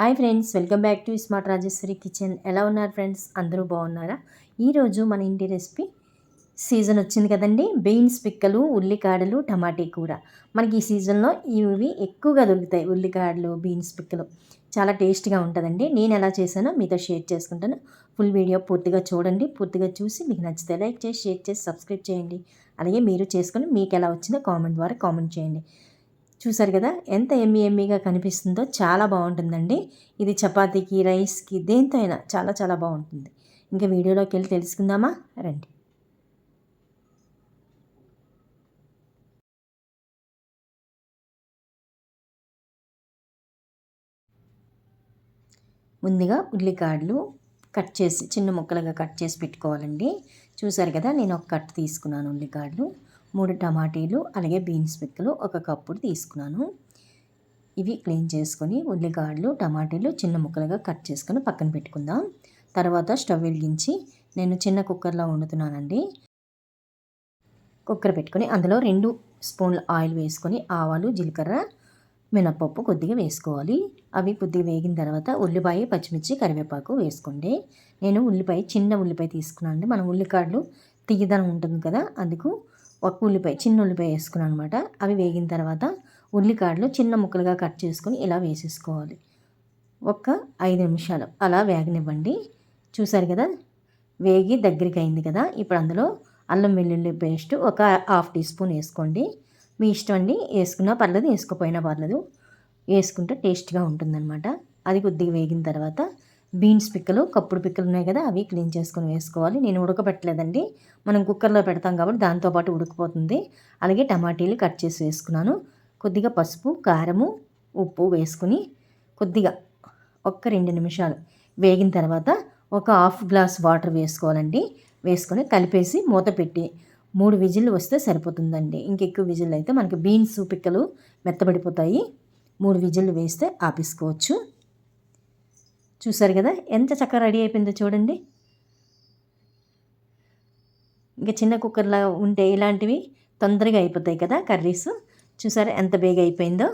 Hi friends welcome back to smart Rajeshwari kitchen. ఎలా ఉన్నారు friends? అందరూ బాగున్నారా? ఈరోజు మన ఇంటి రెసిపీ సీజన్ వచ్చింది కదండి. బీన్స్ పిక్కలు ఉల్లికాడలు టమాటీ కూర. మనకి ఈ సీజన్లో ఇవి ఎక్కువగా దొరుకుతాయి ఉల్లికాడలు బీన్స్ పిక్కలు. చాలా టేస్ట్గా ఉంటుందండి. నేను ఎలా చేశానో మీతో షేర్ చేసుకుంటాను. ఫుల్ వీడియో పూర్తిగా చూడండి. పూర్తిగా చూసి మీకు నచ్చితే లైక్ చేసి షేర్ చేసి సబ్స్క్రైబ్ చేయండి. అలాగే మీరు చేసుకొని మీకు ఎలా వచ్చిందో కామెంట్ ద్వారా కామెంట్ చేయండి. చూసారు కదా? ఎంత ఎమ్మి ఎమ్మిగా కనిపిస్తుందో చాలా బాగుంటుందండి. ఇది చపాతీకి రైస్కి దేంతో అయినా చాలా చాలా బాగుంటుంది. ఇంకా వీడియోలోకి వెళ్ళి తెలుసుకుందామా? రండి. ముందుగా ఉల్లికాడలు కట్ చేసి చిన్న ముక్కలుగా కట్ చేసి పెట్టుకోవాలండి. చూసారు కదా? నేను ఒక కట్ తీసుకున్నాను ఉల్లికాడలు. మూడు టమాటీలు అలాగే బీన్స్ పిక్కలు ఒక కప్పుడు తీసుకున్నాను. ఇవి క్లీన్ చేసుకొని ఉల్లిగడ్డలు టమాటీలు చిన్న ముక్కలుగా కట్ చేసుకొని పక్కన పెట్టుకుందాం. తర్వాత స్టవ్ వెలిగించి నేను చిన్న కుక్కర్లో వండుతున్నానండి. కుక్కర్ పెట్టుకొని అందులో రెండు స్పూన్ల ఆయిల్ వేసుకొని ఆవాలు జీలకర్ర మినపప్పు కొద్దిగా వేసుకోవాలి. అవి కొద్దిగా వేగిన తర్వాత ఉల్లిపాయ పచ్చిమిర్చి కరివేపాకు వేసుకోండి. నేను ఉల్లిపాయ చిన్న ఉల్లిపాయ తీసుకున్నాను అండి మనం ఉల్లికాడలు తీయదనం ఉంటుంది కదా అందుకు ఒక ఉల్లిపాయ చిన్న ఉల్లిపాయ వేసుకున్నాను అనమాట అవి వేగిన తర్వాత ఉల్లికాడలు చిన్న ముక్కలుగా కట్ చేసుకొని ఇలా వేసేసుకోవాలి. ఒక ఐదు నిమిషాలు అలా వేగనివ్వండి. చూసారు కదా? వేగి దగ్గరికి అయింది కదా? ఇప్పుడు అందులో అల్లం వెల్లుల్లి పేస్ట్ ఒక హాఫ్ టీ స్పూన్ వేసుకోండి. మీ ఇష్టం అండి. వేసుకున్నా పర్లేదు వేసుకోపోయినా పర్లేదు. వేసుకుంటే టేస్ట్గా ఉంటుందన్నమాట. అది కొద్దిగా వేగిన తర్వాత బీన్స్ పిక్కలు కప్పుడు పిక్కలు ఉన్నాయి కదా అవి క్లీన్ చేసుకొని వేసుకోవాలి. నేను ఉడకబెట్టలేదండి. మనం కుక్కర్లో పెడతాం కాబట్టి దాంతోపాటు ఉడికిపోతుంది. అలాగే టమాటీలు కట్ చేసి వేసుకున్నాను. కొద్దిగా పసుపు కారము ఉప్పు వేసుకుని కొద్దిగా ఒక్క రెండు నిమిషాలు వేగిన తర్వాత ఒక హాఫ్ గ్లాస్ వాటర్ వేసుకోవాలండి. వేసుకొని కలిపేసి మూత పెట్టి మూడు విజిల్లు వస్తే సరిపోతుందండి. ఇంకెక్కువ విజిల్లు అయితే మనకి బీన్స్ పిక్కలు మెత్తబడిపోతాయి. మూడు విజిల్లు వేస్తే ఆపేసుకోవచ్చు. చూసారు కదా? ఎంత చక్కగా రెడీ అయిపోయిందో చూడండి. ఇంకా చిన్న కుక్కర్లా ఉంటే ఇలాంటివి తొందరగా అయిపోతాయి కదా కర్రీస్. చూసారా ఎంత బేగా అయిపోయిందో?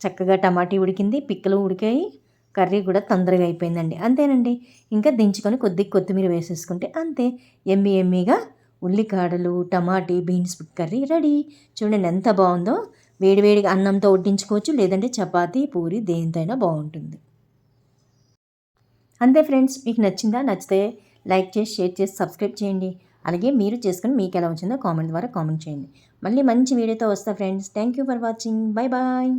చక్కగా టమాటీ ఉడికింది పిక్కలు ఉడికాయి కర్రీ కూడా తొందరగా అయిపోయిందండి. అంతేనండి. ఇంకా దించుకొని కొద్దిగా కొత్తిమీర వేసేసుకుంటే అంతే. ఎమ్మి ఎమ్మిగా ఉల్లికాడలు టమాటీ బీన్స్ కర్రీ రెడీ. చూడండి ఎంత బాగుందో. వేడివేడిగా అన్నంతో వడ్డించుకోవచ్చు లేదంటే చపాతీ పూరి దేనితైనా బాగుంటుంది. అంతే ఫ్రెండ్స్ మీకు నచ్చిందా నచ్చితే లైక్ చేసి షేర్ చేసి సబ్స్క్రైబ్ చేయండి. అలాగే మీరు చేసుకుని మీకు ఎలా వచ్చిందో కామెంట్ ద్వారా కామెంట్ చేయండి. మళ్ళీ మంచి వీడియోతో వస్తా friends. Thank you for watching. Bye bye.